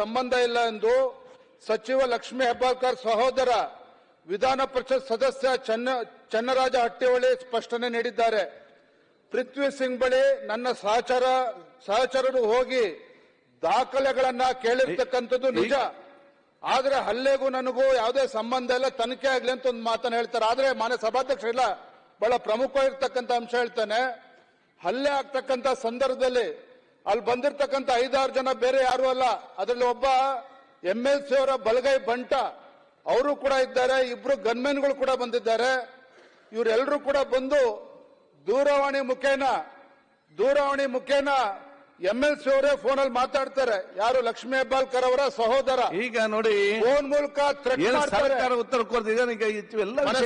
ಸಂಬಂಧ ಇಲ್ಲ ಎಂದು ಸಚಿವ ಲಕ್ಷ್ಮೀ ಹೆಬ್ಬಾಳ್ಕರ್ ಸಹೋದರ ವಿಧಾನ ಪರಿಷತ್ ಸದಸ್ಯ ಚನ್ನ ಚನ್ನರಾಜ ಹಟ್ಟಿಹೊಳಿ ಸ್ಪಷ್ಟನೆ ನೀಡಿದ್ದಾರೆ. ಪೃಥ್ವಿ ಸಿಂಗ್ ಬಳಿ ನನ್ನ ಸಹಚರ ಸಹಚರರು ಹೋಗಿ ದಾಖಲೆಗಳನ್ನ ಕೇಳಿರ್ತಕ್ಕಂಥದ್ದು ನಿಜ. ಆದ್ರೆ ಹಲ್ಲೆಗೂ ನನಗೂ ಯಾವುದೇ ಸಂಬಂಧ ಇಲ್ಲ ತನಿಖೆ ಆಗ್ಲಿ ಅಂತ ಒಂದು ಮಾತನ್ನ ಹೇಳ್ತಾರೆ. ಆದ್ರೆ ಮಾನ್ಯ ಸಭಾಧ್ಯಕ್ಷ ಇಲ್ಲ ಬಹಳ ಪ್ರಮುಖವಾಗಿರ್ತಕ್ಕಂಥ ಅಂಶ ಹೇಳ್ತಾನೆ. ಹಲ್ಲೆ ಆಗ್ತಕ್ಕಂಥ ಸಂದರ್ಭದಲ್ಲಿ ಅಲ್ಲಿ ಬಂದಿರತಕ್ಕಂಥ ಐದಾರು ಜನ ಬೇರೆ ಯಾರು ಅಲ್ಲ. ಅದರಲ್ಲಿ ಒಬ್ಬ ಎಂ ಎಲ್ ಸಿ ಅವರ ಬಲಗೈ ಬಂಟ ಅವರು ಕೂಡ ಇದ್ದಾರೆ ಇಬ್ರು ಗನ್ಮೆನ್ಗಳು ಕೂಡ ಬಂದಿದ್ದಾರೆ. ಇವರೆಲ್ಲರೂ ಕೂಡ ಬಂದು ದೂರವಾಣಿ ಮುಖೇನ ದೂರವಾಣಿ ಮುಖೇನ ಎಂ ಎಲ್ ಸಿ ಅವರೇ ಫೋನಲ್ಲಿ ಮಾತಾಡ್ತಾರೆ. ಯಾರು ಲಕ್ಷ್ಮೀ ಹೆಬ್ಬಾಳ್ಕರ್ ಅವರ ಸಹೋದರ. ಈಗ ನೋಡಿ ಫೋನ್ ಮೂಲಕ ಉತ್ತರ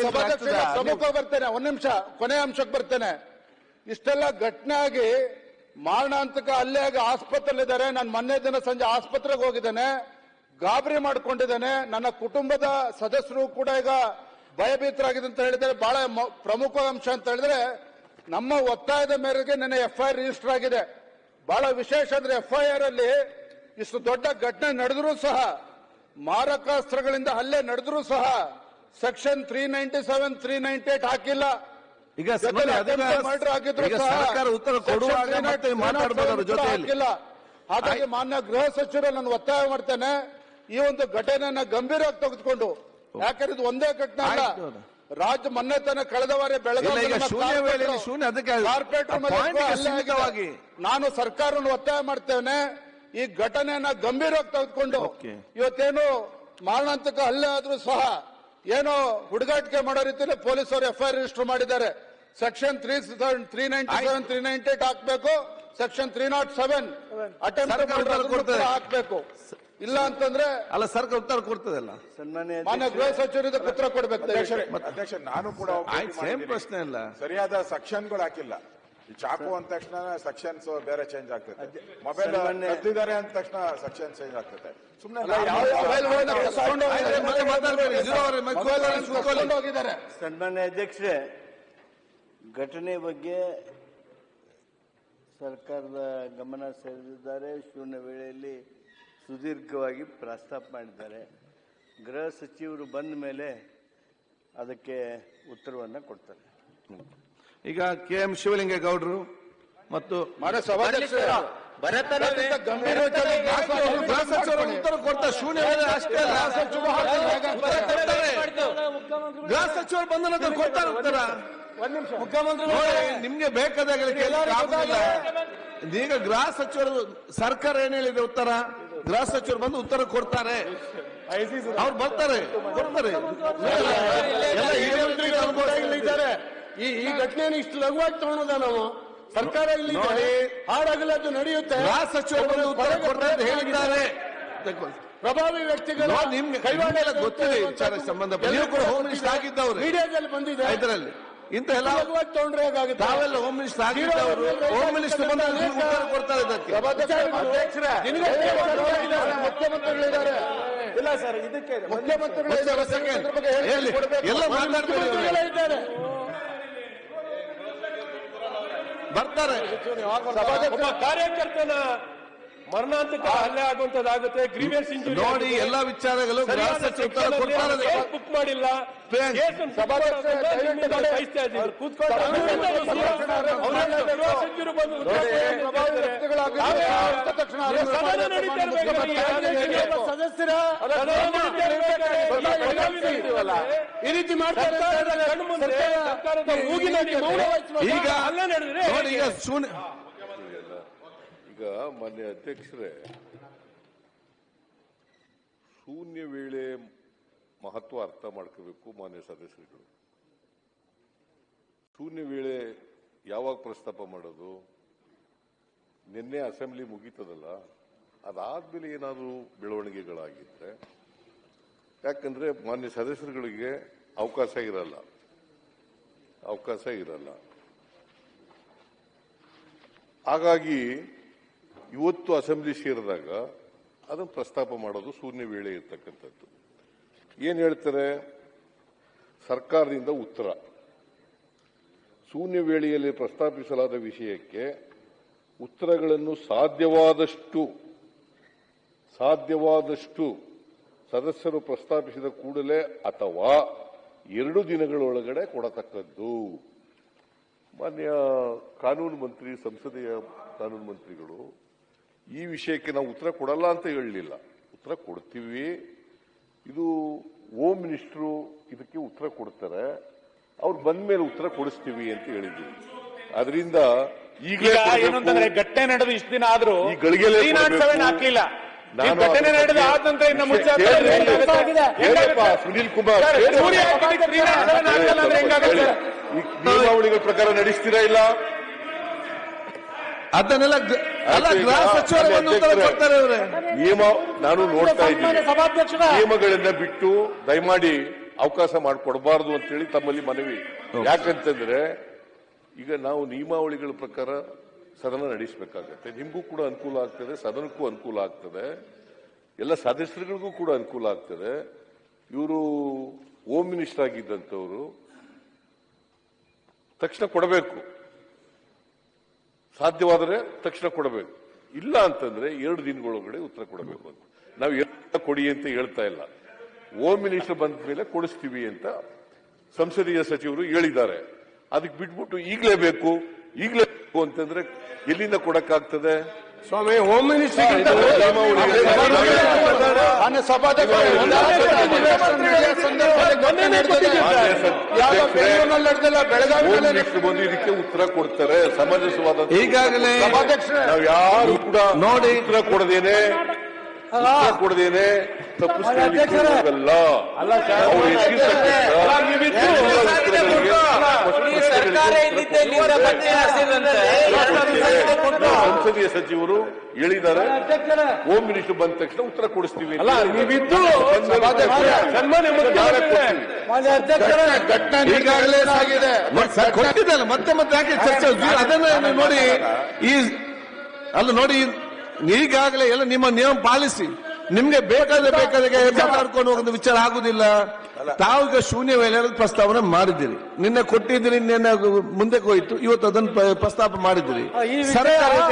ಸಭಾಧ್ಯಕ್ಷ? ಪ್ರಮುಖ ಬರ್ತೇನೆ ಒಂದ್ ನಿಮಿಷ ಕೊನೆ ಅಂಶಕ್ಕೆ ಬರ್ತೇನೆ. ಇಷ್ಟೆಲ್ಲ ಘಟನೆ ಆಗಿ ಮಾರಣಾಂತಕ ಅಲ್ಲೇ ಆಸ್ಪತ್ರೆಯಲ್ಲಿ ಇದ್ದಾರೆ ನಾನು ಮೊನ್ನೆ ದಿನ ಸಂಜೆ ಆಸ್ಪತ್ರೆಗೆ ಹೋಗಿದ್ದೇನೆ. ಗಾಬರಿ ಮಾಡಿಕೊಂಡಿದ್ದೇನೆ. ನನ್ನ ಕುಟುಂಬದ ಸದಸ್ಯರು ಕೂಡ ಈಗ ಭಯಭೀತರಾಗಿದೆ ಅಂತ ಹೇಳಿದರೆ ಬಹಳ ಪ್ರಮುಖ ಅಂಶ ಅಂತ ಹೇಳಿದ್ರೆ ನಮ್ಮ ಒತ್ತಾಯದ ಮೇರೆಗೆ ನನ್ನ ಎಫ್ಐಆರ್ ರಿಜಿಸ್ಟರ್ ಆಗಿದೆ. ಬಹಳ ವಿಶೇಷ ಅಂದ್ರೆ ಎಫ್ಐಆರ್ ಅಲ್ಲಿ ಇಷ್ಟು ದೊಡ್ಡ ಘಟನೆ ನಡೆದರೂ ಸಹ, ಮಾರಕಾಸ್ತ್ರಗಳಿಂದ ಹಲ್ಲೆ ನಡೆದರೂ ಸಹ, section three ninety seven, three ninety eight ಹಾಕಿಲ್ಲ. ಈಗ ಸರ್ಕಾರ ಉತ್ತರ ಕೊಡುವಾಗ ಮಾತಾಡಬಹುದು ಅವ್ರ ಜೊತೆಯಲ್ಲಿ. ಹಾಗಾಗಿ ಮಾನ್ಯ ಗೃಹ ಸಚಿವರು ನಾನು ಒತ್ತಾಯ ಮಾಡ್ತೇನೆ ಈ ಒಂದು ಘಟನೆಯನ್ನ ಗಂಭೀರವಾಗಿ ತೆಗೆದುಕೊಂಡು. ಯಾಕಂದ್ರೆ ಇದು ಒಂದೇ ಘಟನೆ ಅಲ್ಲ. ರಾಜ್ಯ ಮೊನ್ನೆ ತನ ಕಳೆದ ವಾರ ಈಗ ಬೆಳಗಾವಿ ನಾನು ಸರ್ಕಾರವನ್ನು ಒತ್ತಾಯ ಮಾಡ್ತೇನೆ. ಈ ಘಟನೆಯನ್ನ ಗಂಭೀರವಾಗಿ ತೆಗೆದುಕೊಂಡು. ಇವತ್ತೇನು ಮಾರಣಾಂತಕ ಹಲ್ಲೆ ಆದ್ರೂ ಸಹ ಏನೋ ಹುಡುಗಾಟಿಕೆ ಮಾಡೋ ರೀತಿಯಲ್ಲಿ ಪೊಲೀಸರು ಎಫ್ಐಆರ್ ರಿಜಿಸ್ಟರ್ ಮಾಡಿದ್ದಾರೆ. Section three three ninety seven three nine eight ಹಾಕ್ಬೇಕು. ಸೆಕ್ಷನ್ ತ್ರೀ ನಾಟ್ ಸೆವೆನ್ ಉತ್ತರ. ಅಟೆಂಪ್ಟ್ ಹಾಕ್ಬೇಕು. ಇಲ್ಲ ಅಂತಂದ್ರೆ ಅಲ್ಲ ಸರ್ಕಾರ ಉತ್ತರ ಕೊಡ್ತದಲ್ಲ? ಸನ್ಮಾನ್ಯ ಮಾನ್ಯ ಗೃಹ ಸಚಿವರಿಂದ ಪತ್ರ ಕೊಡ್ಬೇಕು ಅಧ್ಯಕ್ಷರೇ ಅಧ್ಯಕ್ಷ ನಾನು ಕೂಡ ಸೇಮ್ ಪ್ರಶ್ನೆ ಇಲ್ಲ ಸರಿಯಾದ ಸೆಕ್ಷನ್ಗಳು ಹಾಕಿಲ್ಲ. ಈ ಚಾಕು ಅಂದ ತಕ್ಷಣ ಸೆಕ್ಷನ್ಸ್ ಬೇರೆ ಚೇಂಜ್ ಆಗ್ತದೆ. ಮೊಬೈಲ್ ಇದ್ದಿದ್ದಾರೆ ಕದ್ದಿದ್ದಾರೆ ಅಂದ ತಕ್ಷಣ ಸೆಕ್ಷನ್ ಚೇಂಜ್ ಆಗ್ತದೆ. ಸುಮ್ಮನೆ ಸನ್ಮಾನ್ಯ ಅಧ್ಯಕ್ಷರೇ ಘಟನೆ ಬಗ್ಗೆ ಸರ್ಕಾರದ ಗಮನ ಸೆಳೆದಿದ್ದಾರೆ. ಶೂನ್ಯ ವೇಳೆಯಲ್ಲಿ ಸುದೀರ್ಘವಾಗಿ ಪ್ರಸ್ತಾಪ ಮಾಡಿದ್ದಾರೆ. ಗೃಹ ಸಚಿವರು ಬಂದ ಮೇಲೆ ಅದಕ್ಕೆ ಉತ್ತರವನ್ನು ಕೊಡ್ತಾರೆ. ಈಗ ಕೆ ಎಂ ಶಿವಲಿಂಗೇಗೌಡರು ಮತ್ತು ಗಂಭೀರ ವಿಚಾರ ಗೃಹ ಸಚಿವರು ಉತ್ತರ ಕೊಡ್ತಾರೆ ಶೂನ್ಯ ವೇಳೆ ಅಷ್ಟೇ ಅಲ್ಲ ಕೊಡ್ತಾರೆ ಸಚಿವರು ಬಂದ ನಂತರ ಕೊಡ್ತಾರೆ ಉತ್ತರ ನಿಮ್ಗೆ ಬೇಕಾದಾಗ ಕೇಳಲಿಕ್ಕೆ ಆಗುದಿಲ್ಲ. ಈಗ ಗೃಹ ಸಚಿವರು ಸರ್ಕಾರ ಏನ್ ಹೇಳಿದೆ ಉತ್ತರ ಗೃಹ ಸಚಿವರು ಬಂದು ಉತ್ತರ ಕೊಡ್ತಾರೆ ಅವ್ರು ಬರ್ತಾರೆ ಕೊಡ್ತಾರೆ. ಈ ಈ ಘಟನೆ ಇಷ್ಟು ಲಘುವಾಗಿ ತಗೊಳೋದ ನಾವು ಸರ್ಕಾರ ಇಲ್ಲಿ. ಹಾಡಾಗಲ್ಲ ಅದು ನಡೆಯುತ್ತೆ ಗೃಹ ಸಚಿವರು ಬಂದು ಉತ್ತರ ಕೊಡ್ತಾರೆ ಹೇಳಿದ್ದಾರೆ ಪ್ರಭಾವಿ ವ್ಯಕ್ತಿಗಳು ನಿಮ್ಗೆ ಕೈವಾಡ ಗೊತ್ತಿದೆ ವಿಚಾರಕ್ಕೆ ಸಂಬಂಧ. ನೀವು ಕೂಡ ಹೋಮ್ ಮಿನಿಸ್ಟರ್ ಆಗಿದ್ದವ್ರು. ಮೀಡಿಯಾದಲ್ಲಿ ಬಂದಿದೆ ಇದರಲ್ಲಿ. ಇಂತ ಎಲ್ಲ ತೊಂದರೆ ತಾವೆಲ್ಲ ಹೋಮ್ ಮಿನಿಸ್ಟರ್ ಆಗಿದ್ದವರು ಹೋಮ್ ಮಿನಿಸ್ಟರ್ ಬಂದ ಉತ್ತರ ಕೊಡ್ತಾರೆ ಇದಕ್ಕೆ. ಮುಖ್ಯಮಂತ್ರಿಗಳಿದ್ದಾರೆ. ಇಲ್ಲ ಸರ್ ಇದಕ್ಕೆ ಮುಖ್ಯಮಂತ್ರಿಗಳು. ಎಲ್ಲ ಇದ್ದಾರೆ. ಬರ್ತಾರೆ. ಒಬ್ಬ ಕಾರ್ಯಕರ್ತನ ಮರಣಾಂತಕ ಹಲ್ಲೆ ಆಗುವಂತದ್ದಾಗುತ್ತೆ ಗ್ರೀವೆನ್ಸ್ ಇಂಜುರಿ ನೋಡಿ ಎಲ್ಲ ವಿಚಾರಗಳು ಬುಕ್ ಮಾಡಿಲ್ಲ. ಸದಸ್ಯರ ಈ ರೀತಿ ಮಾಡ್ತಾರೆ ನಡೆದ್ರೆ ಹೇಳಿದ್ರೆ ಕಣ್ಣು ಮುಂದೆ ಸರ್ಕಾರ- ಸರ್ಕಾರದ ಮೂಗಿನಲ್ಲಿ ಮೌನ ವಹಿಸುವಾಗ ಈಗ ಹಲ್ಲೆ ನಡೆದ್ರೆ ನೋಡಿ ಈಗ ಮಾನ್ಯ ಅಧ್ಯಕ್ಷರೇ, ಶೂನ್ಯ ವೇಳೆ ಮಹತ್ವ ಅರ್ಥ ಮಾಡ್ಕೋಬೇಕು ಮಾನ್ಯ ಸದಸ್ಯರುಗಳು. ಶೂನ್ಯ ವೇಳೆ ಯಾವಾಗ ಪ್ರಸ್ತಾಪ ಮಾಡೋದು? ನಿನ್ನೆ ಅಸೆಂಬ್ಲಿ ಮುಗೀತದಲ್ಲ ಅದಾದ್ಮೇಲೆ ಏನಾದರೂ ಬೆಳವಣಿಗೆಗಳಾಗಿದ್ರೆ, ಯಾಕಂದ್ರೆ ಮಾನ್ಯ ಸದಸ್ಯರುಗಳಿಗೆ ಅವಕಾಶ ಇರಲ್ಲ. ಅವಕಾಶ ಇರಲ್ಲ. ಹಾಗಾಗಿ ಇವತ್ತು ಅಸೆಂಬ್ಲಿ ಸೇರಿದಾಗ ಅದನ್ನು ಪ್ರಸ್ತಾಪ ಮಾಡೋದು ಶೂನ್ಯ ವೇಳೆ ಇರ್ತಕ್ಕಂಥದ್ದು. ಏನ್ ಹೇಳ್ತಾರೆ? ಸರ್ಕಾರದಿಂದ ಉತ್ತರ. ಶೂನ್ಯ ವೇಳೆಯಲ್ಲಿ ಪ್ರಸ್ತಾಪಿಸಲಾದ ವಿಷಯಕ್ಕೆ ಉತ್ತರಗಳನ್ನು ಸಾಧ್ಯವಾದಷ್ಟು ಸಾಧ್ಯವಾದಷ್ಟು ಸದಸ್ಯರು ಪ್ರಸ್ತಾಪಿಸಿದ ಕೂಡಲೇ ಅಥವಾ ಎರಡು ದಿನಗಳೊಳಗಡೆ ಕೊಡತಕ್ಕದ್ದು. ಮಾನ್ಯ ಕಾನೂನು ಮಂತ್ರಿ, ಸಂಸದೀಯ ಕಾನೂನು ಮಂತ್ರಿಗಳು ಈ ವಿಷಯಕ್ಕೆ ನಾವು ಉತ್ತರ ಕೊಡಲ್ಲ ಅಂತ ಹೇಳಲಿಲ್ಲ. ಉತ್ತರ ಕೊಡ್ತೀವಿ. ಇದು ಹೋಮ್ ಮಿನಿಸ್ಟ್ರು ಇದಕ್ಕೆ ಉತ್ತರ ಕೊಡ್ತಾರೆ. ಅವ್ರು ಬಂದ ಮೇಲೆ ಉತ್ತರ ಕೊಡಿಸ್ತೀವಿ ಅಂತ ಹೇಳಿದ್ದೀವಿ ಅದರಿಂದ ಈಗ ಏನಂತಂದ್ರೆ ಘಟನೆ ನಡೆದು ಇಷ್ಟು ದಿನ ಆದ್ರೂ ಈ ಹಾಕ್ಲಿಲ್ಲ? ಸುನೀಲ್ ಕುಮಾರ್ ನಿಯಮಾವಳಿಗಳ ಪ್ರಕಾರ ನಡೆಸ್ತೀರಾ ಇಲ್ಲ? ಅದನ್ನೆಲ್ಲ ಅಲ್ಲ ಗೃಹ ಸಚಿವರು ಕೊಡ್ತಾರೆ ನಿಯಮ ನಾನು ನೋಡ್ತಾ ಇದ್ದೀನಿ. ನಿಯಮಗಳಿಂದ ನಿಯಮಗಳನ್ನ ಬಿಟ್ಟು ದಯಮಾಡಿ ಅವಕಾಶ ಮಾಡಿಕೊಡಬಾರದು ಅಂತೇಳಿ ತಮ್ಮಲ್ಲಿ ಮನವಿ. ಯಾಕಂತಂದ್ರೆ ಈಗ ನಾವು ನಿಯಮಾವಳಿಗಳ ಪ್ರಕಾರ ಸದನ ನಡೆಸಬೇಕಾಗತ್ತೆ. ನಿಮಗೂ ಕೂಡ ಅನುಕೂಲ ಆಗ್ತದೆ ಸದನಕ್ಕೂ ಅನುಕೂಲ ಆಗ್ತದೆ. ಎಲ್ಲ ಸದಸ್ಯರುಗಳಿಗೂ ಕೂಡ ಅನುಕೂಲ ಆಗ್ತದೆ. ಇವರು ಹೋಮ್ ಮಿನಿಸ್ಟರ್ ಆಗಿದ್ದಂಥವ್ರು ತಕ್ಷಣ ಕೊಡಬೇಕು. ಸಾಧ್ಯವಾದರೆ ತಕ್ಷಣ ಕೊಡಬೇಕು. ಇಲ್ಲ ಅಂತಂದ್ರೆ ಎರಡು ದಿನಗಳೊಳಗಡೆ ಉತ್ತರ ಕೊಡಬೇಕು ಅಂತ. ನಾವು ಎಲ್ಲ ಕೊಡಿ ಅಂತ ಹೇಳ್ತಾ ಇಲ್ಲ. ಹೋಮ್ ಮಿನಿಸ್ಟರ್ ಬಂದ ಮೇಲೆ ಕೊಡಿಸ್ತೀವಿ ಅಂತ ಸಂಸದೀಯ ಸಚಿವರು ಹೇಳಿದ್ದಾರೆ. ಅದಕ್ಕೆ ಬಿಟ್ಬಿಟ್ಟು ಈಗಲೇ ಬೇಕು ಈಗಲೇ ಬೇಕು ಅಂತಂದ್ರೆ ಎಲ್ಲಿಂದ ಕೊಡಕ್ಕಾಗ್ತದೆ? ಸ್ವಾಮಿ ಹೋಮ್ ಮಿನಿಸ್ಟರ್ ಬಂದು ಇದಕ್ಕೆ ಉತ್ತರ ಕೊಡ್ತಾರೆ. ಸಮಂಜಸವಾದ ಈಗಾಗಲೇ ನಾವು ಯಾರು ಕೂಡ ನೋಡಿ. ಉತ್ತರ ಕೊಡದೇನೆ ಕೊಡದೇನೆ ತಪ್ಪಿಸ್ಕೊಳ್ಳಿಕ್ಕೆ ಹೋಗಲ್ಲ ಅವ್ರು ತಕ್ಷಣ ಉತ್ತರಗಳಿಗೆ ಸರ್ಕಾರ ಇಲ್ಲಿದ್ದ ಇಲ್ಲಿಂದ ಬಟ್ಟೆ ಹಾಸಿದ್ರಂತೆ. ಸಂಸದೀಯ ಸಚಿವರು ಹೇಳಿದ್ದಾರೆ ಹೋಮ್ ಮಿನಿಸ್ಟರ್ ಬಂದ ತಕ್ಷಣ ಉತ್ತರ ಕೊಡಿಸ್ತೀವಿ ಘಟನೆ ಈಗಾಗಲೇ ಆಗಿದೆ ಮತ್ತೆ ಮತ್ತೆ ಯಾಕೆ ಚರ್ಚೆ ಅದನ್ನ ನೋಡಿ ಈ ಅಲ್ಲ ನೋಡಿ ಈಗಾಗಲೇ ಎಲ್ಲ ನಿಮ್ಮ ನಿಯಮ ಪಾಲಿಸಿ. ನಿಮ್ಗೆ ಬೇಕಾದ ಬೇಕಾದ್ರೆ ಮಾತಾಡ್ಕೊಂಡು ಹೋಗೋದು ವಿಚಾರ ಆಗುದಿಲ್ಲ. ತಾವು ಈಗ ಶೂನ್ಯ ವೇಳೆ ಪ್ರಸ್ತಾವನೆ ಮಾಡಿದ್ದೀರಿ. ನಿನ್ನೆ ಕೊಟ್ಟಿದ್ದೀರಿ ನಿನ್ನೆ ಮುಂದೆ ಹೋಯ್ತು ಇವತ್ತು ಅದನ್ನ ಪ್ರ- ಪ್ರಸ್ತಾಪ ಮಾಡಿದ್ದೀರಿ.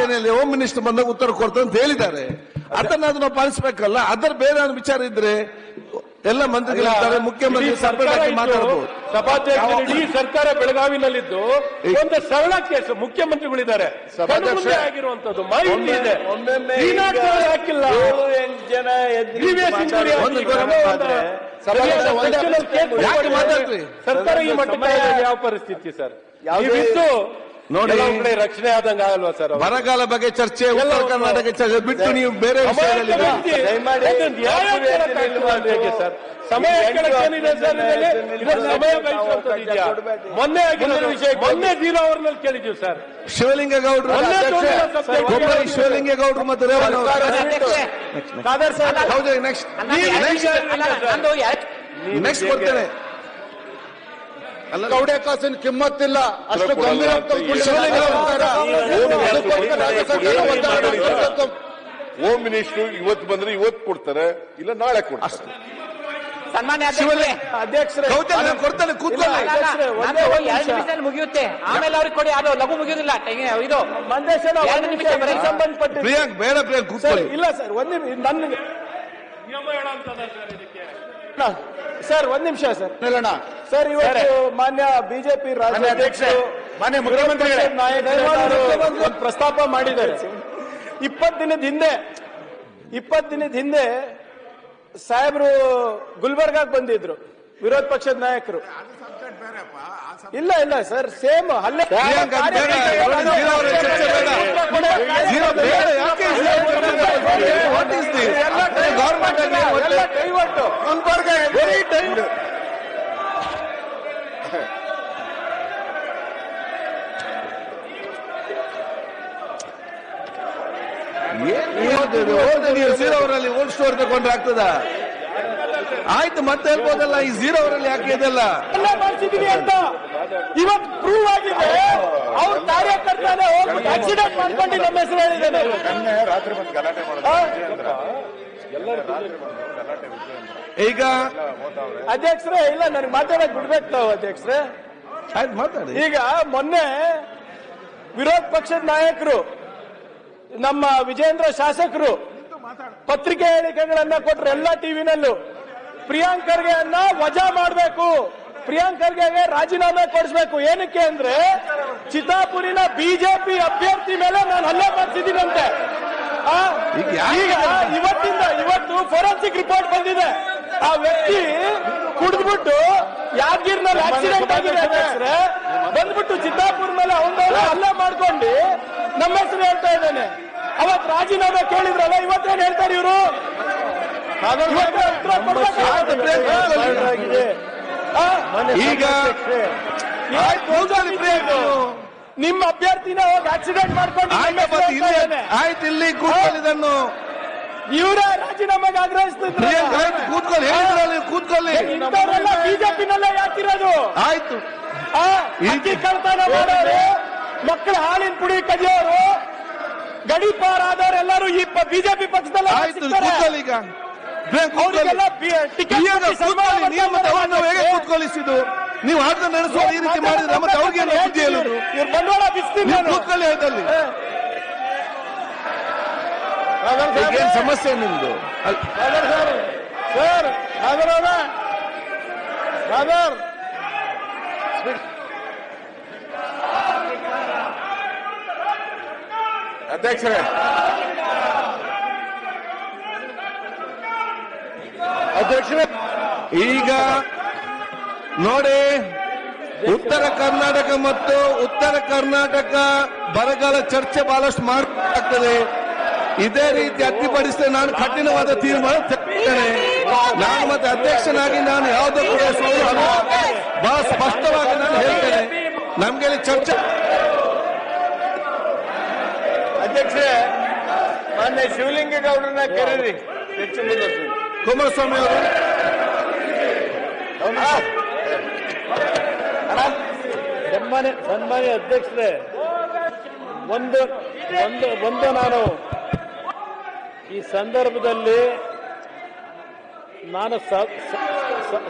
ಏನಿಲ್ಲ ಹೋಮ್ ಮಿನಿಸ್ಟರ್ ಬಂದಾಗ ಉತ್ತರ ಕೊಡ್ತಾರೆ ಅಂತ ಹೇಳಿದ್ದಾರೆ. ಅದನ್ನ ಅದನ್ನ ಪಾಲಿಸಬೇಕಲ್ಲ ಅದರ ಬೇರೆ ಒಂದು ವಿಚಾರ ಇದ್ರೆ ಎಲ್ಲ ಮಂತ್ರಿಗಳಿದ್ದಾರೆ ಮುಖ್ಯಮಂತ್ರಿ ಮಾತಾಡಬಹುದು ಸಭಾಧ್ಯಕ್ಷರು ಇಡೀ ಸರ್ಕಾರ ಬೆಳಗಾವಿನಲ್ಲಿದ್ದು ಒಂದು ಸರಳ ಕೇಸ್ ಮುಖ್ಯಮಂತ್ರಿಗಳಿದ್ದಾರೆ. ಆಗಿರುವಂತದ್ದು ಮಾಹಿತಿ ಇದೆ. ಹಾಕಿಲ್ಲ? ಜನ ಸರ್ಕಾರ ಈ ಮಟ್ಟ ಯಾವ ಪರಿಸ್ಥಿತಿ ಸರ್? ಯಾವುದೇ- ನೋಡಿ. ರಕ್ಷಣೆ ಆದಂಗ ಆಗಲ್ವಾ ಸರ್? ಬರಗಾಲ ಬಗ್ಗೆ ಚರ್ಚೆ ಉತ್ತರ ಕರ್ನಾಟಕ ಚರ್ಚೆ ಬಿಟ್ಟು ನೀವು ಬೇರೆ. ಮೊನ್ನೆ ವಿಷಯ ಮೊನ್ನೆ ಜೀರೋ ಅವರ್ನಲ್ಲಿ ಕೇಳಿದ್ದೀವಿ ಸರ್. ಶಿವಲಿಂಗೇಗೌಡರು ಮತ್ತು ರೇವಣ್ಣ ನೆಕ್ಸ್ಟ್ ನೆಕ್ಸ್ಟ್ ಕೊಡ್ತೇನೆ. ಗೌಡೆ ಕಾಸಿನ ಕಿಮ್ಮತ್ತಿಲ್ಲ. ಅಷ್ಟು ಗಂಭೀರ ಹೋಮ್ ಮಿನಿಸ್ಟರ್ ಇವತ್ತು ಬಂದ್ರೆ ಇವತ್ತು ಕೊಡ್ತಾರೆ. ಇಲ್ಲ ನಾಳೆ ಕೊಡ್ತಾರೆ. ಸನ್ಮಾನ್ಯ ಕೊಡ್ತೇನೆ ಕೂತ್ಕೊಳ್ಳಿ. ಮುಗಿಯುತ್ತೆ. ಆಮೇಲೆ ಅವ್ರಿಗೆ ಕೊಡಿ ಅದು ಲಘು ಮುಗಿಯೋದಿಲ್ಲ. ಇದು. ಸಂಬಂಧಪಟ್ಟ ಪ್ರಿಯಾಂಕ್ ಬೇಡ ಪ್ರಿಯಾಂಕ್ ಇಲ್ಲ ಸರ್ ಒಂದ್ ನಿಮಿಷ ನನ್ನ ಸರ್ ಒಂದ್ ನಿಮಿಷ ಸರ್. ನಿಲ್ಲಣ್ಣ. ಸರ್ ಇವತ್ತು ಮಾನ್ಯ ಬಿಜೆಪಿ ರಾಜ್ಯಾಧ್ಯಕ್ಷರು ಮಾನ್ಯ ಮುಖ್ಯಮಂತ್ರಿ ನಾಯಕರು ಪ್ರಸ್ತಾಪ ಮಾಡಿದ್ದಾರೆ. ಇಪ್ಪತ್ತು ದಿನದ ಹಿಂದೆ ಇಪ್ಪತ್ ದಿನದ ಹಿಂದೆ ಸಾಹೇಬ್ರು ಗುಲ್ಬರ್ಗಾಗ್ ಬಂದಿದ್ರು ವಿರೋಧ ಪಕ್ಷದ ನಾಯಕರು. ಇಲ್ಲ ಇಲ್ಲ ಸರ್ ಸೇಮ್ ಅಲ್ಲೇ ನೀವು ಜೀರೋ ಅವರಲ್ಲಿ ಓಲ್ಡ್ ಸ್ಟೋರ್ ತಗೊಂಡ್ರೆ ಆಗ್ತದ? ಆಯ್ತು ಮತ್ತೆ ಹೇಳ್ಬೋದಲ್ಲ ಈ ಜೀರೋ ಅವರಲ್ಲಿ ಯಾಕೆ ಇದೆಲ್ಲ? ಎಲ್ಲ ಮಾಡ್ಸಿದೀವಿ ಅಂತ. ಇವತ್ತು ಪ್ರೂವ್ ಆಗಿದೆ. ಅವ್ರ ಕಾರ್ಯಕರ್ತನೇ ಹೋಗ್ಬಿಟ್ಟು ಆಕ್ಸಿಡೆಂಟ್ ಮಾಡ್ಕೊಂಡು ನಮ್ಮ ಹೆಸರು ಹೇಳಿದ್ದೇನೆ. ರಾತ್ರಿ ಬಂದು ಗಲಾಟೆ ಈಗ? ಅಧ್ಯಕ್ಷರೇ ಇಲ್ಲ ನನಗೆ ಮಾತಾಡಕ್ ಬಿಡ್ಬೇಕು ನಾವು ಅಧ್ಯಕ್ಷರೇ. ಆಯ್ತು ಮಾತಾಡಿ. ಈಗ ಮೊನ್ನೆ ವಿರೋಧ ಪಕ್ಷದ ನಾಯಕರು ನಮ್ಮ ವಿಜೇಂದ್ರ ಶಾಸಕರು ಪತ್ರಿಕೆ ಹೇಳಿಕೆಗಳನ್ನ ಕೊಟ್ರು ಎಲ್ಲ ಟಿವಿನಲ್ಲೂ ಪ್ರಿಯಾಂಕ್ ಖರ್ಗೆ ಅನ್ನ ವಜಾ ಮಾಡಬೇಕು. ಪ್ರಿಯಾಂಕ್ ಖರ್ಗೆಗೆ ರಾಜೀನಾಮೆ ಕೊಡಿಸ್ಬೇಕು. ಏನಕ್ಕೆ ಅಂದ್ರೆ ಚಿತಾಪುರಿನ ಬಿಜೆಪಿ ಅಭ್ಯರ್ಥಿ ಮೇಲೆ ನಾನು ಹಲ್ಲೆ ಮಾಡಿಸಿದ್ದೀನಂತೆ ಈಗ ಇವತ್ತಿಂದ ಇವತ್ತು ಫೋರೆನ್ಸಿಕ್ ರಿಪೋರ್ಟ್ ಬಂದಿದೆ. ಆ ವ್ಯಕ್ತಿ ಕುಡಿದ್ಬಿಟ್ಟು ಯಾದಗಿರಿನಲ್ಲಿ ಆಕ್ಸಿಡೆಂಟ್ ಆಗಿದೆ ಬಂದ್ಬಿಟ್ಟು ಚಿತ್ತಾಪುರ ಮೇಲೆ ಅವನ ಹಲ್ಲೆ ಮಾಡ್ಕೊಂಡು ನಮ್ಮ ಹೆಸರು ಹೇಳ್ತಾ ಇದ್ದಾನೆ. ಅವತ್ ರಾಜೀನಾಮೆ ಕೇಳಿದ್ರಲ್ಲ ಇವತ್ತೇನು ಹೇಳ್ತಾರೆ ಇವರು? ಈಗ. ನಿಮ್ಮ ಅಭ್ಯರ್ಥಿನ ಹೋಗಿ ಆಕ್ಸಿಡೆಂಟ್ ಮಾಡ್ಕೊಂಡು ಆಯ್ತು, ಇಲ್ಲಿ ಕೂತ್ಕೊಳ್ಳಿ ಇದನ್ನು. ಇವರೇ ರಾಜೀನಾಮೆಗೆ ಆಗ್ರಹಿಸ್ತಿದ್ರು ಕೂತ್ಕೊಳ್ಳಿ. ಹೇಳಿದ್ರಲ್ಲ ಕೂತ್ಕೊಳ್ಳಿ. ಇಂಥವರೆಲ್ಲ ಬಿಜೆಪಿನಲ್ಲೇ ಯಾಕಿರೋದು? ಆಯ್ತು. ಆ, ಅಕ್ಕಿ ಕಳ್ತನ ಮಾಡೋರು ಮಕ್ಕಳ ಹಾಲಿನ ಪುಡಿ ಕದಿಯೋರು ಗಡಿಪಾರಾದವರೆಲ್ಲರೂ ಈ ಬಿಜೆಪಿ ಪಕ್ಷದಲ್ಲ ಆಯ್ತು ಕೂತ್ಕೊಳ್ಳಿ ಈಗ. ಅವರಿಗೆಲ್ಲ ನೀವು ಹೇಗೆ ಕೂತ್ಕೊಳ್ಳಿಸಿದ್ದು ನೀವು ಆಟದ ನಡೆಸುವ ಈ ರೀತಿ ಮಾಡಿದ್ರೆ ಮತ್ತೆ ಅವ್ರಿಗೆ ಏನು ಬುದ್ಧಿ ಹೇಳುದು? ಇವ್ರು ಬಂಡವಾಳ ಬಿಸ್ತೀನಿ. ಕೂತ್ಕೊಳ್ಳಿ ಆಯ್ತಲ್ಲಿ. ಈಗೇನ್ ಸಮಸ್ಯೆ ನಿಮ್ದು? ಸರ್ ನಾಗರ್ ಅವರೇ, ನಾಗರ್ ಅಧ್ಯಕ್ಷರೇ. ಅಧ್ಯಕ್ಷರೇ, ಈಗ ನೋಡಿ, ಉತ್ತರ ಕರ್ನಾಟಕ ಮತ್ತು ಉತ್ತರ ಕರ್ನಾಟಕ ಬರಗಾಲ ಚರ್ಚೆ ಬಹಳಷ್ಟು ಮಾಡಬೇಕಾಗ್ತದೆ. ಇದೇ ರೀತಿ ಅಡ್ಡಿಪಡಿಸಿದ್ರೆ ನಾನು ಕಠಿಣವಾದ ತೀರ್ಮಾನ ತೆಗೆದಿದ್ದೇನೆ ನಾನು ಮತ್ತೆ ಅಧ್ಯಕ್ಷನಾಗಿ ನಾನು ಯಾವುದೋ ಕೂಡ. ಬಹಳ ಸ್ಪಷ್ಟವಾಗಿ ನಾನು ಹೇಳ್ತೇನೆ. ನಮ್ಗೆ ಚರ್ಚೆ ಅಧ್ಯಕ್ಷರೇ, ಮಾನ್ಯ ಶಿವಲಿಂಗೇಗೌಡರನ್ನ ಕರೀರಿ. ಹೆಚ್ಚು ಮುಂದುವರಿಸಿ ಕುಮಾರಸ್ವಾಮಿ ಅವರು. ಸನ್ಮಾನ್ಯ ಸನ್ಮಾನ್ಯ ಅಧ್ಯಕ್ಷರೇ ಒಂದು ಒಂದು ಒಂದು ನಾನು ಈ ಸಂದರ್ಭದಲ್ಲಿ ನಾನು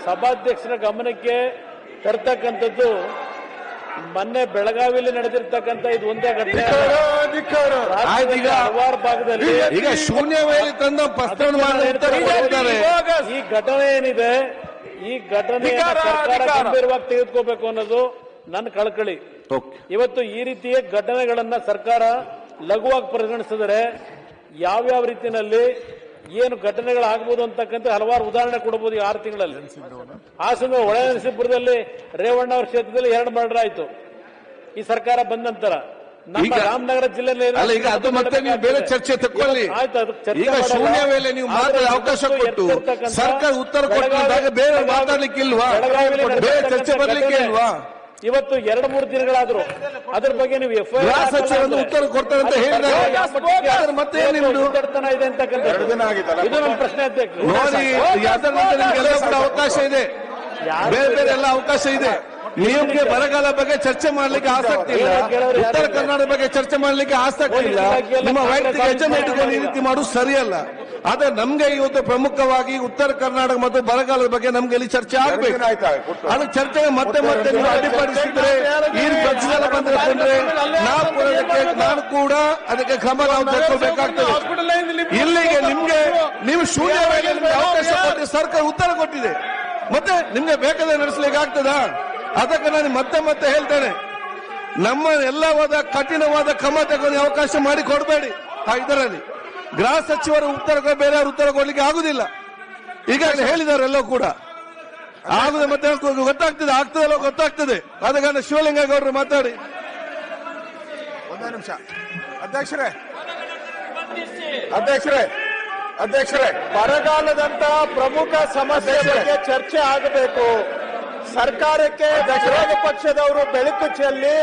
ಸಭಾಧ್ಯಕ್ಷರ ಗಮನಕ್ಕೆ ತರ್ತಕ್ಕಂಥದ್ದು ಮೊನ್ನೆ ಬೆಳಗಾವಿಯಲ್ಲಿ ನಡೆದಿರ್ತಕ್ಕಂಥ ಇದು ಒಂದೇ ಘಟನೆ. ಆಯ್ತು ಈಗ ಹಲವಾರು ಭಾಗದಲ್ಲಿ ಈಗ ಶೂನ್ಯ ವೇಳೆ ತಂದ ಪ್ರಸ್ತಾವನೆ ಮಾಡಿ ಈ ಘಟನೆ ಏನಿದೆ ಈ ಘಟನೆ. ಗಂಭೀರವಾಗಿ ತೆಗೆದುಕೋಬೇಕು ಅನ್ನೋದು ನನ್ನ ಕಳಕಳಿ. ಇವತ್ತು ಈ ರೀತಿಯ ಘಟನೆಗಳನ್ನ ಸರ್ಕಾರ ಲಘುವಾಗಿ ಪರಿಗಣಿಸಿದರೆ ಯಾವ್ಯಾವ ರೀತಿಯಲ್ಲಿ ಏನು ಘಟನೆಗಳಾಗಬಹುದು ಅಂತಕ್ಕಂಥ ಹಲವಾರು ಉದಾಹರಣೆ ಕೊಡಬಹುದು ಈ ಆರು ತಿಂಗಳಲ್ಲಿ. ಹಾಸನ ಒಳ ನರಸೀಪುರದಲ್ಲಿ ರೇವಣ್ಣ ಅವ್ರ ಕ್ಷೇತ್ರದಲ್ಲಿ ಎರಡು ಮರ್ಡರ್ ಆಯ್ತು. ಈ ಸರ್ಕಾರ ಬಂದ ನಂತರ. ಈಗ- ರಾಮನಗರ ಜಿಲ್ಲೆಯಲ್ಲಿ ಈಗ ಅದು ಮತ್ತೆ ನೀವು ಬೇರೆ ಚರ್ಚೆ ತಕ್ಕೊಳ್ಳಿ. ಆಯ್ತು, ಅದಕ್ಕೆ ಚರ್ಚೆ ಈಗ. ಶೂನ್ಯ ವೇಳೆ ನೀವು ಮಾತಾಡಿ ಅವಕಾಶ ಕೊಟ್ಟು ಸರ್ಕಾರ ಉತ್ತರ ಕೊಟ್ಟಾಗ ಬೇರೆ ಮಾತಾಡ್ಲಿಕ್ಕೆ ಇಲ್ವಾ ಬೇರೆ ಚರ್ಚೆ ಬರ್ಲಿಕ್ಕೆ ಇಲ್ವಾ? ಇವತ್ತು ಎರಡು ಮೂರು ದಿನಗಳಾದ್ರು ಅದ್ರ ಬಗ್ಗೆ ನೀವು ಎಫ್ ಉತ್ತರ ಕೊಡ್ತಾರೆ ಅಂತ ಹೇಳಿದ್ರೆ ಆದ್ರೆ ಮತ್ತೆ ಇದೆ ಅಂತಕ್ಕಂಥ ಎರಡು ದಿನ ಆಗಿತ್ತಲ್ಲ? ಇದು ನನ್ನ ಪ್ರಶ್ನೆ ಅಧ್ಯಕ್ಷ. ನೋಡಿ ನಿಮ್ಗೆಲ್ಲ ಕೂಡ ಅವಕಾಶ ಇದೆ. ಬೇರೆ ಬೇರೆ ಎಲ್ಲ ಅವಕಾಶ ಇದೆ. ನಿಮ್ಗೆ ಬರಗಾಲ ಬಗ್ಗೆ ಚರ್ಚೆ ಮಾಡ್ಲಿಕ್ಕೆ ಆಸಕ್ತಿ ಇಲ್ಲ. ಉತ್ತರ ಕರ್ನಾಟಕ ಬಗ್ಗೆ ಚರ್ಚೆ ಮಾಡ್ಲಿಕ್ಕೆ ಆಸಕ್ತಿ ಇಲ್ಲ. ನಿಮ್ಮ ವೈಯಕ್ತಿಕ ಎಜೆಂಡಾ ಇಟ್ಕೊಂಡು ಈ ರೀತಿ ಮಾಡೋದು ಸರಿಯಲ್ಲ. ಆದ್ರೆ ನಮ್ಗೆ ಇವತ್ತು ಪ್ರಮುಖವಾಗಿ ಉತ್ತರ ಕರ್ನಾಟಕ ಮತ್ತು ಬರಗಾಲದ ಬಗ್ಗೆ ನಮ್ಗೆ ಇಲ್ಲಿ ಚರ್ಚೆ ಆಗ್ಬೇಕು. ಅದು ಚರ್ಚೆಗೆ ಮತ್ತೆ ಮತ್ತೆ ನೀವು ಅಡ್ಡಿಪಡಿಸಿದ್ರೆ ಈ ಪಕ್ಷದಲ್ಲ ಬಂದ್ರೆ ನಾನು ಕೂಡ ಅದಕ್ಕೆ ಕ್ರಮ ನಾವು ತಗೊಳ್ಬೇಕಾಗ್ತದೆ ಇಲ್ಲಿಗೆ ನಿಮ್ಗೆ ನೀವು ಶೂನ್ಯ ಅವಕಾಶ ಕೊಟ್ಟು ಸರ್ಕಾರ ಉತ್ತರ ಕೊಟ್ಟಿದೆ. ಮತ್ತೆ ನಿಮ್ಗೆ ಬೇಕಾದ್ರೆ ನಡೆಸಲಿಕ್ಕೆ ಆಗ್ತದಾ? ಅದಕ್ಕೆ ನಾನು ಮತ್ತೆ ಮತ್ತೆ ಹೇಳ್ತೇನೆ. ನಮ್ಮ ಎಲ್ಲವಾದ ಕಠಿಣವಾದ ಕ್ರಮ ತಗೊಂಡು ಅವಕಾಶ ಮಾಡಿ ಕೊಡಬೇಡಿ. ಇದರಲ್ಲಿ ಗೃಹ ಸಚಿವರು ಉತ್ತರ ಬೇರೆ ಬೇರೆಯವರು ಉತ್ತರ ಕೊಡ್ಲಿಕ್ಕೆ ಆಗುದಿಲ್ಲ. ಈಗಾಗಲೇ ಹೇಳಿದವರೆಲ್ಲೋ ಕೂಡ. ಆಗುದ ಮತ್ತೆ ಗೊತ್ತಾಗ್ತದೆ, ಆಗ್ತದಲ್ಲ ಗೊತ್ತಾಗ್ತದೆ. ಆದ ಕಾರಣ ಶಿವಲಿಂಗೇಗೌಡರು ಮಾತಾಡಿ. ಒಂದೇ ನಿಮಿಷ. ಅಧ್ಯಕ್ಷರೇ. ಅಧ್ಯಕ್ಷರೇ. ಅಧ್ಯಕ್ಷರೇ. ಬರಗಾಲದಂತಹ ಪ್ರಮುಖ ಸಮಸ್ಯೆ ಚರ್ಚೆ ಆಗಬೇಕು. ಸರ್ಕಾರಕ್ಕೆ ವಿರೋಧ ಪಕ್ಷದವರು ಬೆಳಕು ಚೆಲ್ಲಿ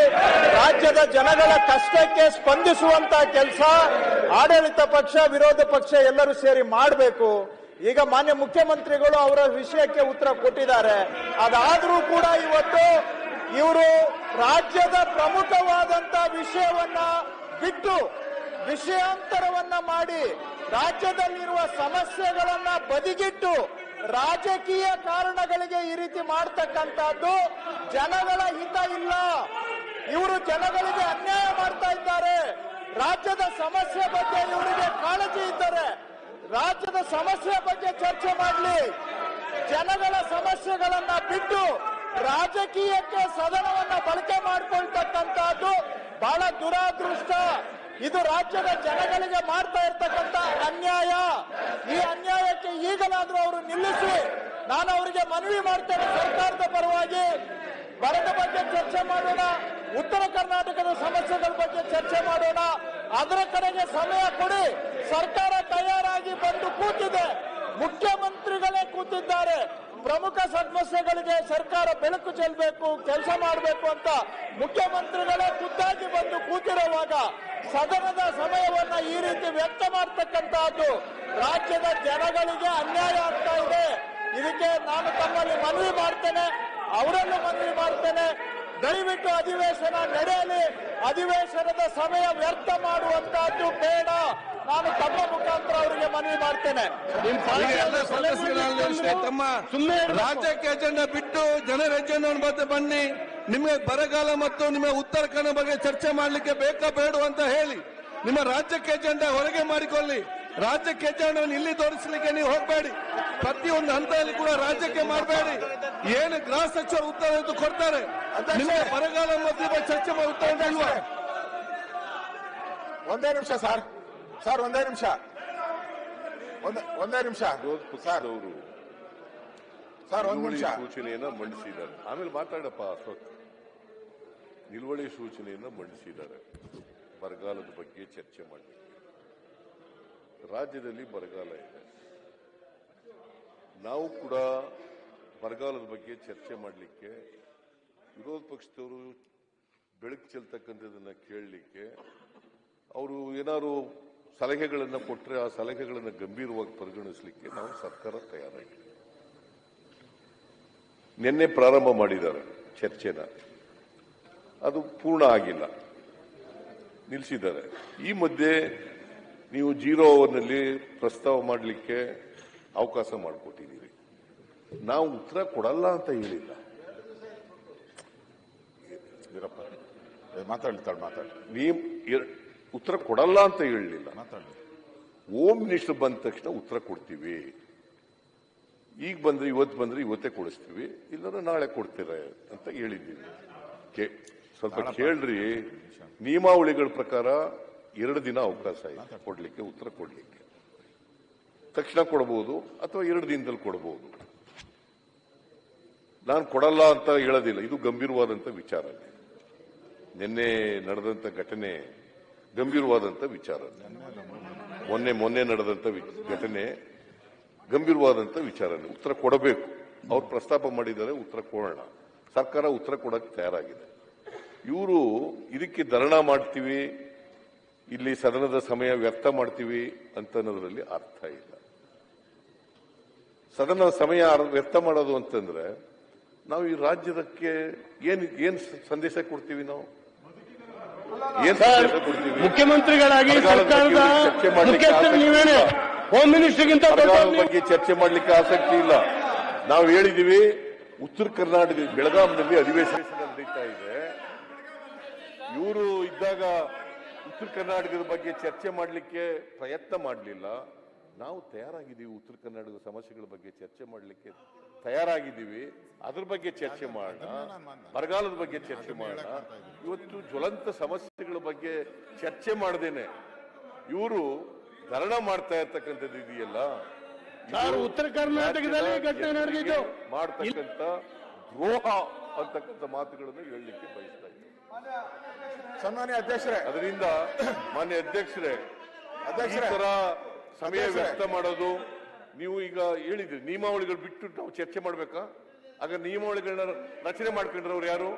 ರಾಜ್ಯದ ಜನಗಳ ಕಷ್ಟಕ್ಕೆ ಸ್ಪಂದಿಸುವಂತ ಕೆಲಸ ಆಡಳಿತ ಪಕ್ಷ, ವಿರೋಧ ಪಕ್ಷ ಎಲ್ಲರೂ ಸೇರಿ ಮಾಡಬೇಕು. ಈಗ ಮಾನ್ಯ ಮುಖ್ಯಮಂತ್ರಿಗಳು ಅವರ ವಿಷಯಕ್ಕೆ ಉತ್ತರ ಕೊಟ್ಟಿದ್ದಾರೆ. ಅದಾದರೂ ಕೂಡ ಇವತ್ತು ಇವರು ರಾಜ್ಯದ ಪ್ರಮುಖವಾದಂತ ವಿಷಯವನ್ನ ಬಿಟ್ಟು ವಿಷಯಾಂತರವನ್ನ ಮಾಡಿ ರಾಜ್ಯದಲ್ಲಿರುವ ಸಮಸ್ಯೆಗಳನ್ನ ಬದಿಗಿಟ್ಟು ರಾಜಕೀಯ ಕಾರಣಗಳಿಗೆ ಈ ರೀತಿ ಮಾಡ್ತಕ್ಕಂಥದ್ದು ಜನಗಳ ಹಿತ ಇಲ್ಲ. ಇವರು ಜನಗಳಿಗೆ ಅನ್ಯಾಯ ಮಾಡ್ತಾ ಇದ್ದಾರೆ. ರಾಜ್ಯದ ಸಮಸ್ಯೆ ಬಗ್ಗೆ ಇವರಿಗೆ ಕಾಳಜಿ ಇದ್ದಾರೆ ರಾಜ್ಯದ ಸಮಸ್ಯೆ ಬಗ್ಗೆ ಚರ್ಚೆ ಮಾಡಲಿ. ಜನಗಳ ಸಮಸ್ಯೆಗಳನ್ನ ಬಿಟ್ಟು ರಾಜಕೀಯಕ್ಕೆ ಸದನವನ್ನ ಬಳಕೆ ಮಾಡಿಕೊಳ್ತಕ್ಕಂತಹದ್ದು ಬಹಳ ದುರಾದೃಷ್ಟ. ಇದು ರಾಜ್ಯದ ಜನಗಳಿಗೆ ಮಾಡ್ತಾ ಇರ್ತಕ್ಕಂತ ಅನ್ಯಾಯ. ಈ ಅನ್ಯಾಯಕ್ಕೆ ಈಗಲಾದ್ರೂ ಅವರು ನಿಲ್ಲಿಸಿ. ನಾನು ಅವರಿಗೆ ಮನವಿ ಮಾಡ್ತೇನೆ ಸರ್ಕಾರದ ಪರವಾಗಿ. ಬರದ ಬಗ್ಗೆ ಚರ್ಚೆ ಮಾಡೋಣ. ಉತ್ತರ ಕರ್ನಾಟಕದ ಸಮಸ್ಯೆಗಳ ಬಗ್ಗೆ ಚರ್ಚೆ ಮಾಡೋಣ. ಅದರ ಕಡೆಗೆ ಸಮಯ ಕೊಡಿ. ಸರ್ಕಾರ ತಯಾರಾಗಿ ಬಂದು ಕೂತಿದೆ. ಮುಖ್ಯಮಂತ್ರಿಗಳೇ ಕೂತಿದ್ದಾರೆ. ಪ್ರಮುಖ ಸಮಸ್ಯೆಗಳಿಗೆ ಸರ್ಕಾರ ಬೆಳಕು ಚೆಲ್ಲಬೇಕು, ಕೆಲಸ ಮಾಡಬೇಕು ಅಂತ ಮುಖ್ಯಮಂತ್ರಿಗಳೇ ಖುದ್ದಾಗಿ ಬಂದು ಕೂತಿರುವಾಗ ಸದನದ ಸಮಯವನ್ನ ಈ ರೀತಿ ವ್ಯಕ್ತ ಮಾಡ್ತಕ್ಕಂತಹದ್ದು ರಾಜ್ಯದ ಜನಗಳಿಗೆ ಅನ್ಯಾಯ ಆಗ್ತಾ ಇದೆ. ಇದಕ್ಕೆ ನಾನು ತಮ್ಮಲ್ಲಿ ಮನವಿ ಮಾಡ್ತೇನೆ, ಅವರನ್ನು ಮನವಿ ಮಾಡ್ತೇನೆ. ದಯವಿಟ್ಟು ಅಧಿವೇಶನ ನಡೆಯಲಿ, ಅಧಿವೇಶನದ ಸಮಯ ವ್ಯರ್ಥ ಮಾಡುವಂತಹದ್ದು ಬೇಡ. ನಾನು ತಮ್ಮ ಮುಖಾಂತರ ಅವರಿಗೆ ಮನವಿ ಮಾಡ್ತೇನೆ. ಸುಮ್ಮನೆ ರಾಜ್ಯಕ್ಕೆ ಅಜೆಂಡಾ ಬಿಟ್ಟು ಜನರ ಅಜೆಂಡಾ ಮತ್ತೆ ಬನ್ನಿ. ನಿಮಗೆ ಬರಗಾಲ ಮತ್ತು ನಿಮ್ಮ ಉತ್ತರ ಕನ್ನಡ ಬಗ್ಗೆ ಚರ್ಚೆ ಮಾಡಲಿಕ್ಕೆ ಬೇಕಾ ಬೇಡ ಅಂತ ಹೇಳಿ. ನಿಮ್ಮ ರಾಜ್ಯಕ್ಕೆ ಅಜೆಂಡಾ ಹೊರಗೆ ಮಾಡಿಕೊಳ್ಳಿ. ರಾಜ್ಯಕ್ಕೆ ಅಜೆಂಡಾವನ್ನು ಇಲ್ಲಿ ತೋರಿಸಲಿಕ್ಕೆ ನೀವು ಹೋಗಬೇಡಿ. ಒಂದು ಹಂತದಲ್ಲಿ ಕೂಡ ರಾಜ್ಯಕ್ಕೆ ಮಾಡಬೇಡಿ. ಏನು ಗೃಹ ಸಚಿವರು ಉತ್ತರ ಅಂತ ಕೊಡ್ತಾರೆ. ನಿಮಗೆ ಬರಗಾಲ ಮತ್ತು ಚರ್ಚೆ ಉತ್ತರ ಒಂದೇ ನಿಮಿಷ ಸರ್. ಸರ್ ಒಂದೇ ನಿಮಿಷ. ಒಂದೇ ನಿಮಿಷ. ಸರ್ ಅವರು ಸರ್ ಒಂದು ನಿಮಿಷ. ಸೂಚನೆಯನ್ನ ಮಂಡಿಸಿದ್ದಾರೆ. ಆಮೇಲೆ ಮಾತಾಡಪ್ಪ ಅಶೋಕ್. ನಿಲುವಳಿ ಸೂಚನೆಯನ್ನ ಮಂಡಿಸಿದ್ದಾರೆ. ಬರಗಾಲದ ಬಗ್ಗೆ ಚರ್ಚೆ ಮಾಡಲಿಕ್ಕೆ ರಾಜ್ಯದಲ್ಲಿ ಬರಗಾಲ ಇದೆ. ನಾವು ಕೂಡ ಬರಗಾಲದ ಬಗ್ಗೆ ಚರ್ಚೆ ಮಾಡಲಿಕ್ಕೆ ವಿರೋಧ ಪಕ್ಷದವರು ಬೆಳಕು ಚೆಲ್ತಕ್ಕಂಥದ್ದನ್ನ ಕೇಳಲಿಕ್ಕೆ ಅವರು ಏನಾದ್ರು ಸಲಹೆಗಳನ್ನು ಕೊಟ್ಟರೆ ಆ ಸಲಹೆಗಳನ್ನು ಗಂಭೀರವಾಗಿ ಪರಿಗಣಿಸಲಿಕ್ಕೆ ನಾವು ಸರ್ಕಾರ ತಯಾರಾಗಿದೆ. ನಿನ್ನೆ ಪ್ರಾರಂಭ ಮಾಡಿದ್ದಾರೆ ಚರ್ಚೆನ. ಅದು ಪೂರ್ಣ ಆಗಿಲ್ಲ. ನಿಲ್ಲಿಸಿದ್ದಾರೆ ಈ ಮಧ್ಯೆ ನೀವು ಜೀರೋ ಅವರ್ನಲ್ಲಿ ಪ್ರಸ್ತಾವ ಮಾಡಲಿಕ್ಕೆ ಅವಕಾಶ ಮಾಡಿಕೊಟ್ಟಿದ್ದೀರಿ. ನಾವು ಉತ್ತರ ಕೊಡಲ್ಲ ಅಂತ ಹೇಳಿಲ್ಲ. ಮಾತಾಡ್ತಾರೆ ಮಾತಾಡಿ ನೀವು ಉತ್ತರ ಕೊಡಲ್ಲ ಅಂತ ಹೇಳಲಿಲ್ಲ. ಓಮ್ ಮಿನಿಸ್ಟರ್ ಬಂದ ತಕ್ಷಣ ಉತ್ತರ ಕೊಡ್ತೀವಿ. ಈಗ ಬಂದ್ರೆ ಇವತ್ತು ಬಂದ್ರೆ ಇವತ್ತೇ ಕೊಡಿಸ್ತೀವಿ. ಇಲ್ಲಾಂದ್ರೆ ನಾಳೆ ಕೊಡ್ತೀರ ಅಂತ ಹೇಳಿದ್ದೀವಿ. ಸ್ವಲ್ಪ ಕೇಳ್ರಿ. ನಿಯಮಾವಳಿಗಳ ಪ್ರಕಾರ ಎರಡು ದಿನ ಅವಕಾಶ ಇದೆ. ಕೊಡ್ಲಿಕ್ಕೆ ಉತ್ತರ ಕೊಡ್ಲಿಕ್ಕೆ. ತಕ್ಷಣ ಕೊಡಬಹುದು ಅಥವಾ ಎರಡು ದಿನದಲ್ಲಿ ಕೊಡಬಹುದು ನಾನು ಕೊಡಲ್ಲ ಅಂತ ಹೇಳೋದಿಲ್ಲ. ಇದು ಗಂಭೀರವಾದಂತ ವಿಚಾರ. ನಿನ್ನೆ ನಡೆದಂತ ಘಟನೆ ಗಂಭೀರವಾದಂತ ವಿಚಾರ. ಮೊನ್ನೆ ಮೊನ್ನೆ ನಡೆದಂಥ ಘಟನೆ ಗಂಭೀರವಾದಂತ ವಿಚಾರ ಉತ್ತರ ಕೊಡಬೇಕು. ಅವ್ರು ಪ್ರಸ್ತಾಪ ಮಾಡಿದ್ದಾರೆ, ಉತ್ತರ ಕೊಡೋಣ. ಸರ್ಕಾರ ಉತ್ತರ ಕೊಡಕ್ಕೆ ತಯಾರಾಗಿದೆ. ಇವರು ಇದಕ್ಕೆ ಧರಣ ಮಾಡ್ತೀವಿ, ಇಲ್ಲಿ ಸದನದ ಸಮಯ ವ್ಯರ್ಥ ಮಾಡ್ತೀವಿ ಅಂತ ಅನ್ನೋದ್ರಲ್ಲಿ ಅರ್ಥ ಇಲ್ಲ. ಸದನದ ಸಮಯ ವ್ಯರ್ಥ ಮಾಡೋದು ಅಂತಂದ್ರೆ, ನಾವು ಈ ರಾಜ್ಯದಕ್ಕೆ ಏನ್ ಏನ್ ಸಂದೇಶ ಕೊಡ್ತೀವಿ ನಾವು? ಕೊಡ್ತೀವಿ? ಮುಖ್ಯಮಂತ್ರಿಗಳಾಗಿ ಸರ್ಕಾರದ ಚರ್ಚೆ ಮಾಡ್ಲಿಕ್ಕೆ ಮುಖ್ಯಸ್ಥರು ಆಸಕ್ತಿ ನೀವೇನೆ ಇಲ್ಲ. ಹೋಮ್ ಮಿನಿಸ್ಟರ್ಗಿಂತ ಬಗ್ಗೆ ಚರ್ಚೆ ಮಾಡಲಿಕ್ಕೆ ಆಸಕ್ತಿ ಇಲ್ಲ. ನಾವು ಹೇಳಿದೀವಿ ಉತ್ತರ ಕರ್ನಾಟಕ ಬೆಳಗಾವಿನಲ್ಲಿ ಅಧಿವೇಶನ ನಡೀತಾ ಇದೆ. ಇವರು ಇದ್ದಾಗ ಉತ್ತರ ಕರ್ನಾಟಕದ ಬಗ್ಗೆ ಚರ್ಚೆ ಮಾಡಲಿಕ್ಕೆ ಪ್ರಯತ್ನ ಮಾಡಲಿಲ್ಲ. ನಾವು ತಯಾರಾಗಿದ್ದೀವಿ ಉತ್ತರ ಕರ್ನಾಟಕದ ಸಮಸ್ಯೆಗಳ ಬಗ್ಗೆ ಚರ್ಚೆ ಮಾಡಲಿಕ್ಕೆ. ತಯಾರಾಗಿದ್ದೀವಿ ಅದ್ರ ಬಗ್ಗೆ ಚರ್ಚೆ ಮಾಡೋಣ ಬರಗಾಲದ ಬಗ್ಗೆ ಚರ್ಚೆ ಮಾಡೋಣ. ಇವತ್ತು ಜ್ವಲಂತ ಸಮಸ್ಯೆಗಳ ಬಗ್ಗೆ ಚರ್ಚೆ ಮಾಡದೇನೆ. ಇವರು ಧರಣ ಮಾಡ್ತಾ ಇರ್ತಕ್ಕಂಥದ್ದು ಇದೆಯಲ್ಲ? ಇದು ಉತ್ತರ ಕರ್ನಾಟಕದಲ್ಲಿ ಘಟನೆ ಮಾಡ್ತಕ್ಕಂಥ ದ್ರೋಹ ಅಂತಕ್ಕಂಥ ಮಾತುಗಳನ್ನು ಹೇಳಲಿಕ್ಕೆ ಬಯಸ್ತಾ ಇದ್ದೀನಿ. ಸನ್ಮಾನ್ಯ ಅಧ್ಯಕ್ಷರೇ. ಅದರಿಂದ ಮಾನ್ಯ ಅಧ್ಯಕ್ಷರೇ ಅಧ್ಯಕ್ಷರ. ಸಮಯ. ವ್ಯರ್ಥ ಮಾಡೋದು ನೀವು ಈಗ ಹೇಳಿದ್ರಿ ನಿಯಮಾವಳಿಗಳು ಬಿಟ್ಟು ನಾವು ಚರ್ಚೆ ಮಾಡ್ಬೇಕಾ? ಆಗ ನಿಯಮಾವಳಿಗಳನ್ನ ರಚನೆ ಮಾಡ್ಕೊಂಡ್ರವ್ರು ಯಾರು?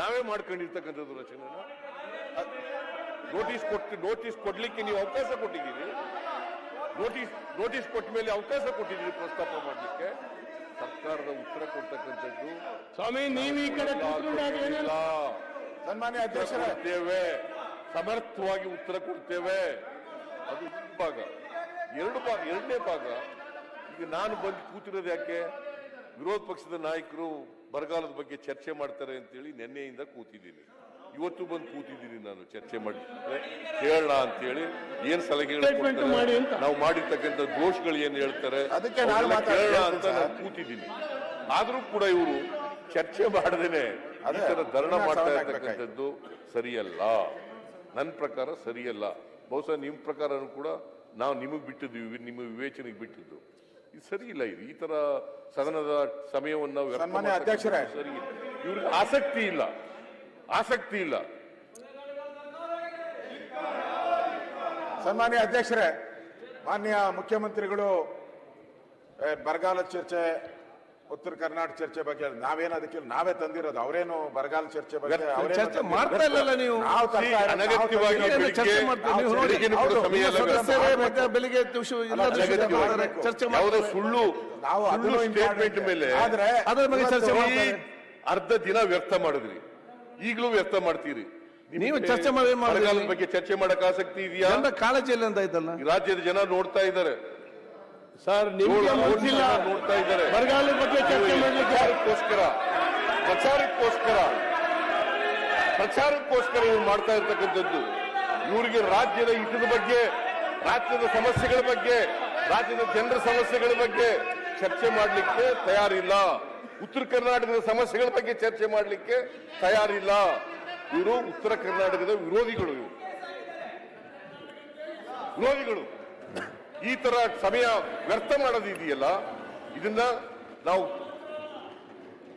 ನಾವೇ ಮಾಡ್ಕೊಂಡಿರ್ತಕ್ಕಂಥದ್ದು ರಚನೆ ನೋಟಿಸ್ ಕೊಟ್ಟು ನೋಟಿಸ್ ಕೊಡ್ಲಿಕ್ಕೆ ನೀವು ಅವಕಾಶ ಕೊಟ್ಟಿದ್ದೀರಿ. ನೋಟಿಸ್ ನೋಟಿಸ್ ಕೊಟ್ಟ ಮೇಲೆ ಅವಕಾಶ ಕೊಟ್ಟಿದ್ದೀರಿ ಪ್ರಸ್ತಾಪ ಮಾಡ್ಲಿಕ್ಕೆ. ಸರ್ಕಾರದ ಉತ್ತರ ಕೊಡ್ತಕ್ಕಂಥದ್ದು. ಸ್ವಾಮಿ ನೀವು ಈ ಕಡೆ. ಸನ್ಮಾನ್ಯ ಕೊಡ್ತೇವೆ. ಸಮರ್ಥವಾಗಿ ಉತ್ತರ ಕೊಡ್ತೇವೆ. ಅದು ಭಾಗ ಎರಡು ಭಾಗ ಎರಡನೇ ಭಾಗ. ಈಗ ನಾನು ಬಂದು ಕೂತಿರೋದು ಯಾಕೆ? ವಿರೋಧ ಪಕ್ಷದ ನಾಯಕರು ಬರಗಾಲದ ಬಗ್ಗೆ ಚರ್ಚೆ ಮಾಡ್ತಾರೆ ಅಂತೇಳಿ ನಿನ್ನೆಯಿಂದ ಕೂತಿದ್ದೀನಿ. ಇವತ್ತು ಬಂದು ಕೂತಿದ್ದೀನಿ ನಾನು ಚರ್ಚೆ ಮಾಡಿ. ಕೇಳೋಣ ಅಂತೇಳಿ ಏನ್ ಸಲಹೆ. ನಾವು ಮಾಡಿರ್ತಕ್ಕಂಥ ದೋಷಗಳು ಏನು ಹೇಳ್ತಾರೆ? ಅದಕ್ಕೆ ನಾನು ಅವ್ನೆಲ್ಲ ಕೇಳೋಣ ಅಂತ ನಾನು ಕೂತಿದ್ದೀನಿ. ಆದರೂ ಕೂಡ ಇವರು ಚರ್ಚೆ ಮಾಡದೇನೆ ಅದರ ಅದೇ, ತರ ಧರಣ ಮಾಡ್ತಾ ಇರ್ತಕ್ಕಂಥದ್ದು ಸರಿಯಲ್ಲ. ನನ್ನ ಪ್ರಕಾರ ಸರಿಯಲ್ಲ. ಬಹುಶಃ ನಿಮ್ ಪ್ರಕಾರನೂ ಕೂಡ ನಾವು ನಿಮಗೆ ಬಿಟ್ಟಿದ್ದು ನಿಮ್ಮ ವಿವೇಚನೆಗೆ ಬಿಟ್ಟಿದ್ದು. ಇದು ಸರಿ ಇಲ್ಲ ಇದು ಈ ತರ ಸದನದ ಸಮಯವನ್ನು ಅಧ್ಯಕ್ಷರೇ. ಸರಿ ಇಲ್ಲ. ಇವ್ರಿಗೆ ಆಸಕ್ತಿ ಇಲ್ಲ. ಆಸಕ್ತಿ ಇಲ್ಲ. ಸನ್ಮಾನ್ಯ ಅಧ್ಯಕ್ಷರೇ ಮಾನ್ಯ ಮುಖ್ಯಮಂತ್ರಿಗಳು ಬರಗಾಲ ಚರ್ಚೆ ಉತ್ತರ ಕರ್ನಾಟಕ ಚರ್ಚೆ ಬಗ್ಗೆ ನಾವೇನು ಅದಕ್ಕೆ ನಾವೇ ತಂದಿರೋದು. ಅವರೇನು ಬರಗಾಲ ಚರ್ಚೆ ಬಗ್ಗೆ ಚರ್ಚೆ ಮಾಡ್ತಾ ಇಲ್ಲಲ್ಲ ನೀವು. ಬೆಳಿಗ್ಗೆ- ಚರ್ಚೆ ಸುಳ್ಳು ನಾವು ಅದನ್ನು ಸ್ಟೇಟ್ಮೆಂಟ್ ಮೇಲೆ ಆದ್ರೆ ಅದ್ರ ಬಗ್ಗೆ ಚರ್ಚೆ. ಅರ್ಧ ದಿನ ವ್ಯರ್ಥ ಮಾಡಿದ್ರಿ. ಈಗಲೂ ವ್ಯರ್ಥ ಮಾಡ್ತೀರಿ. ನೀವು ಚರ್ಚೆ ಮಾಡಿ ಬಗ್ಗೆ ಚರ್ಚೆ ಮಾಡಕ್ ಆಸಕ್ತಿ ಇದೆಯಾ? ಕಾಳಜಿ ಕಾಳಜಿಯಲ್ಲಿ ಅಂತ ಐತಲ್ಲ ರಾಜ್ಯದ ಜನ ನೋಡ್ತಾ ಇದ್ದಾರೆ. ಸರ್ ನೋಡ್ತಾ ಇದ್ದಾರೆ. ಬರಗಾಲದ ಬಗ್ಗೆ ಚರ್ಚೆ ಮಾಡಲಿಕ್ಕೋಸ್ಕರ ಪ್ರಚಾರಕ್ಕೋಸ್ಕರ ಪ್ರಚಾರಕ್ಕೋಸ್ಕರ ಪ್ರಚಾರಕ್ಕೋಸ್ಕರ ಇವ್ರು ಮಾಡ್ತಾ ಇರ್ತಕ್ಕಂಥದ್ದು. ಇವರಿಗೆ ರಾಜ್ಯದ ಹಿತದ ಬಗ್ಗೆ ರಾಜ್ಯದ ಸಮಸ್ಯೆಗಳ ಬಗ್ಗೆ ರಾಜ್ಯದ ಜನರ ಸಮಸ್ಯೆಗಳ ಬಗ್ಗೆ ಚರ್ಚೆ ಮಾಡಲಿಕ್ಕೆ ತಯಾರಿಲ್ಲ. ಉತ್ತರ ಕರ್ನಾಟಕದ ಸಮಸ್ಯೆಗಳ ಬಗ್ಗೆ ಚರ್ಚೆ ಮಾಡಲಿಕ್ಕೆ ತಯಾರಿಲ್ಲ. ಇವರು ಉತ್ತರ ಕರ್ನಾಟಕದ ವಿರೋಧಿಗಳು ಇವರು. ವಿರೋಧಿಗಳು. ಈ ತರ ಸಮಯ ವ್ಯರ್ಥ ಮಾಡೋದಿದೆಯಲ್ಲ, ಇದನ್ನ ನಾವು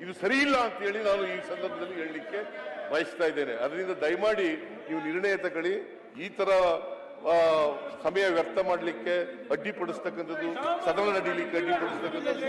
ಇದು ಸರಿ ಇಲ್ಲ ಅಂತ ಹೇಳಿ ನಾನು ಈ ಸಂದರ್ಭದಲ್ಲಿ ಹೇಳಲಿಕ್ಕೆ ಬಯಸ್ತಾ ಇದ್ದೇನೆ. ಅದರಿಂದ ದಯಮಾಡಿ ನೀವು ನಿರ್ಣಯ ತಗೊಳ್ಳಿ. ಈ ತರ ಸಮಯ ವ್ಯರ್ಥ ಮಾಡಲಿಕ್ಕೆ ಅಡ್ಡಿಪಡಿಸ್ತಕ್ಕಂಥದ್ದು ಸದನ ನಡೀಲಿಕ್ಕೆ ಅಡ್ಡಿಪಡಿಸ್ತಕ್ಕಂಥದ್ದು.